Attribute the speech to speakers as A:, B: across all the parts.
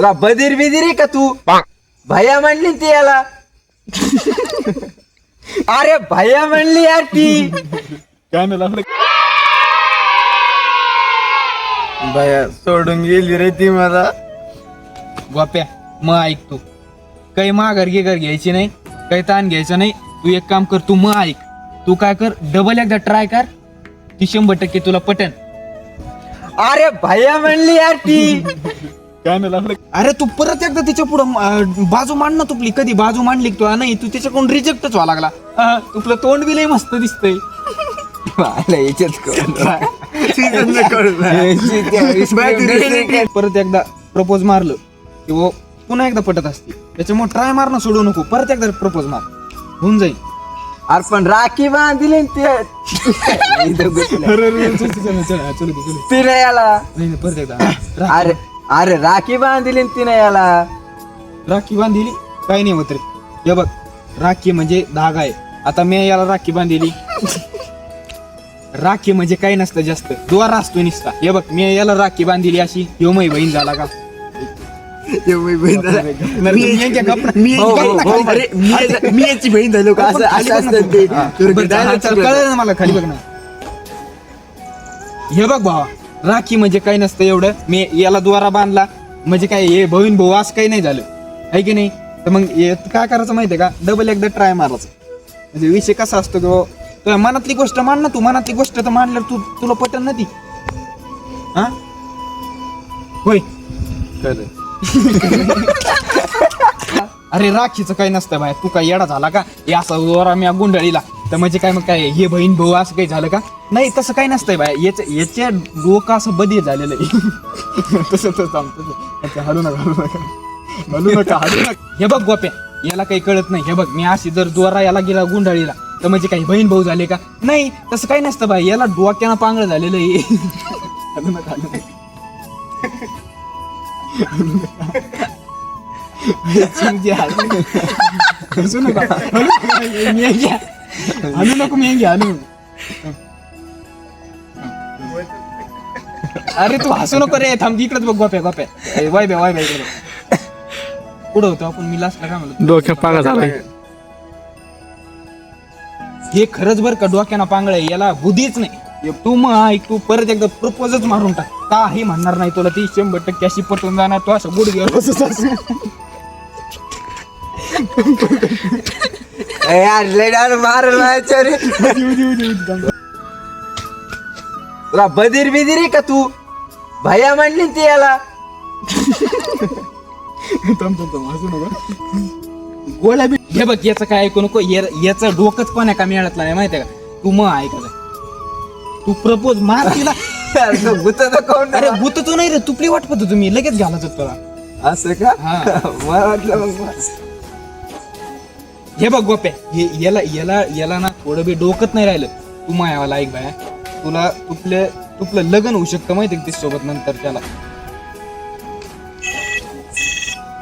A: तुला बधीर बिधीर आहे का तू? भैया म्हणली ती याला. अरे भैया म्हणली यार ती. भैया सोडून गेली रे ती मला.
B: गोप्या मग ऐक तू. काही माघार गिगार घ्यायची नाही काही ताण घ्यायचा नाही. तू एक काम कर तू मग ऐक. तू काय कर डबल एकदा ट्राय कर. ती शंभर टक्के तुला पटन
A: अरे भैया म्हणली यार ती.
C: काय नाही लागलं.
B: अरे तू परत एकदा तिच्या पुढं बाजू मांड ना तुपली. कधी बाजू मांडली का तू नाही तू त्याच्याकडून रिजेक्टच व्हावं लागला. तुपलं तोंड बी लय मस्त दिसतंय. परत एकदा प्रपोज मारलं की वो पुन्हा एकदा पटत असते. त्याच्यामुळे ट्राय मारणं सोडू नको. परत एकदा प्रपोज मार. होऊन जाईल.
A: अरे पण राखी बांधली ते. इथं घुसलं.
B: अरे, अरे, चल, चल, चल, चल, चल, चल, चल.
A: तिने याला
B: परत एकदा.
A: अरे अरे राखी बांधली ना तिने याला.
B: राखी बांधिली? काही नाही होत रे. हे बघ राखी म्हणजे धागा आहे. आता मी याला राखी बांधिली. राखी म्हणजे काही नसतं जास्त. द्वार असतो निसता. हे बघ मी याला राखी बांधिली अशी. ह्यो मै बहीण झाला का? मी यांच्या गप्पा-
A: हो, हो, हो.
B: अरे,
A: मी याची बहीण झालो का? असं असं ते.
B: बरं, चल, चल, कळलं ना मला खाली बघ ना. हे बघ भावा. राखी म्हणजे काही नसतं एवढं. मी याला द्वारा बांधला. म्हणजे काय हे बहीण भाऊ असं काही नाही झालं. आहे की नाही? तर मग हे काय करायचं माहितीये का? डबल एकदा ट्राय मारायचं. म्हणजे विषय कसा असतो की तुझ्या मनातली गोष्ट मान ना तू मनातली गोष्ट तर मांडल्यावर तू तुला पटन ना ती. हा? होय. अरे राखीचं काही नसतं बाहेर तू काय येडा झाला का? हे असा दोरा मी गुंडळीला. तर म्हणजे काय मग काय हे बहीण भाऊ असं काही झालं का? नाही तसं काही नसतंय बाय. याच्या याच्या डोकं असं बदल झालेलं आहे. तसं तसं आम- तसं. अच्छा, हलू नका हलू नका. हलू नका हलू नका. हे बघ गोप्या याला काही कळत नाही. हे बघ मी अशी जर दोरा याला गेला गुंडाळीला तर म्हणजे काही बहीण भाऊ झाले का? नाही तसं काही नसतं बाय याला डोक्यानं पांगळ झालेलं आहे. हलू नका हलू नका. हसू नका. हलू नका. हलू नको मी घ्या हलू अरे तू हसू नको रे थांब इकडेच बघ गोप्या गोप्या. ए, वाय बे वाय बे इकडे बघ. कुठं होतो आपण? मी लास्टला काय म्हणलो?
C: डोक्या पागा झालाय.
B: हे खरंच बरं का डोक्यानं पांगळ आहे. याला बुद्धीच नाही. तू मग ऐक तू परत एकदा प्रपोजच मारून टाक. काही म्हणणार नाही तुला ती शंभर टक्के अशी पटवून जाणार. तू असं गुड घेऊन
A: ए, यार लेडार मार माझ्या रे. तुला बधीर बिधीर आहे का तू? भैया म्हणली ती याला.
B: गोळ्या बी हे बघ याचं काय ऐकू नको. या- याचं डोकंच पण आहे का मिळालं नाही माहितीये का? तू मग ऐकलं तू प्रपोज मार तिला.
A: यार, तो कोण
B: अरे भूत तू नाही रे तुपली वाटपत तुम्ही. लगेच घालायचं तुला.
A: असं का?
B: हा.
A: मला वाटलं मग.
B: हे बघ गोप्या हे याला याला याला ना थोडं बी डोकत नाही राहिलं. तू मायावाला ऐक बाया. तुला तुपले तुपलं लग्न होऊ शकतं माहिती का सोबत नंतर त्याला?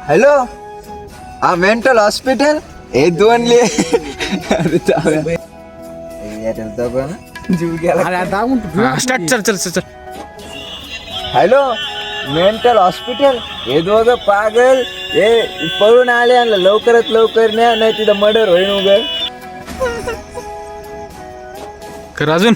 A: हॅलो हा मेंटल हॉस्पिटल हे दोन ले अरे जाऊया. ए, यार, जाऊ ना. जीव गेला.
B: स्टार्ट चल चल चल चल.
A: हॅलो मेंटल हॉस्पिटल हे दोघं पागल. हे पळून आले आणि लवकरात लवकर न्या नाही तिथं मर्डर होईल उग
C: कर अजून.